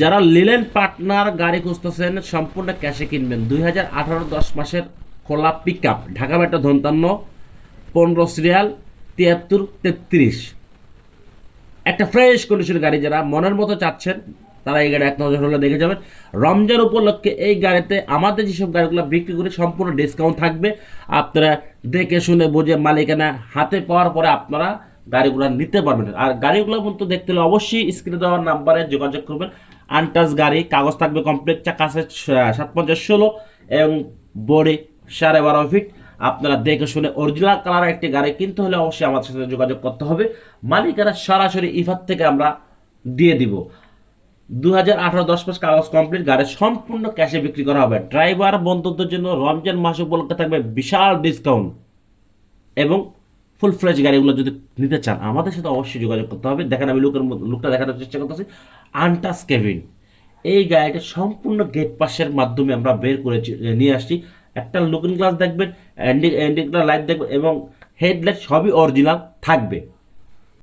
যারা linen partner গাড়ি খুঁজতেছেন, সম্পূর্ণ ক্যাশে কিনবেন। দুই হাজার আঠারো দশ মাসের খোলা পিক আপ ঢাকা মেট্রো ধন্তান্ন, পনেরো সিরিয়াল তিয়াত্তর, তেত্রিশ। একটা ফ্রেশ কন্ডিশনের গাড়ি যারা মনের মতো চাচ্ছেন, তারা এই গাড়ি এক নজর হলে দেখে যাবেন। রমজান উপলক্ষে এই গাড়িতে আমাদের যেসব গাড়িগুলো বিক্রি করি, সম্পূর্ণ ডিসকাউন্ট থাকবে। আপনারা দেখে শুনে বুঝে মালিকানা হাতে পাওয়ার পরে আপনারা গাড়িগুলো নিতে পারবেন। আর গাড়িগুলো কিন্তু দেখতে হলে অবশ্যই স্ক্রিনে দেওয়ার নাম্বারে যোগাযোগ করবেন। আনটাচ গাড়ি, কাগজ থাকবে কমপ্লিট চাকা আছে সাত পঞ্চাশ ষোলো এবং বডি সাড়ে বারো ফিট আপনারা দেখে শুনে অরিজিনাল কালার একটি গাড়ি কিনতে হলে অবশ্যই আমাদের সাথে যোগাযোগ করতে হবে। মালিকানা সরাসরি ইফাত থেকে আমরা দিয়ে দিব। দু হাজার আঠারো দশ মাস কাগজ কমপ্লিট গাড়ি সম্পূর্ণ ক্যাশে বিক্রি করা হবে। ড্রাইভার বন্ধুদের জন্য রমজান মাস উপলক্ষে থাকবে বিশাল ডিসকাউন্ট এবং ফুল ফ্রেশ গাড়িগুলো যদি নিতে চান, আমাদের সাথে অবশ্যই যোগাযোগ করতে হবে। দেখেন আমি লুকের লুকটা দেখানোর চেষ্টা করতেছি। আনটাস কেবিন এই গাড়িটা সম্পূর্ণ গেট পাশের মাধ্যমে আমরা বের করে নিয়ে আসছি। একটা লুকিং গ্লাস দেখবেন লাইট দেখবেন, এবং হেডলাইট সবই অরিজিনাল থাকবে।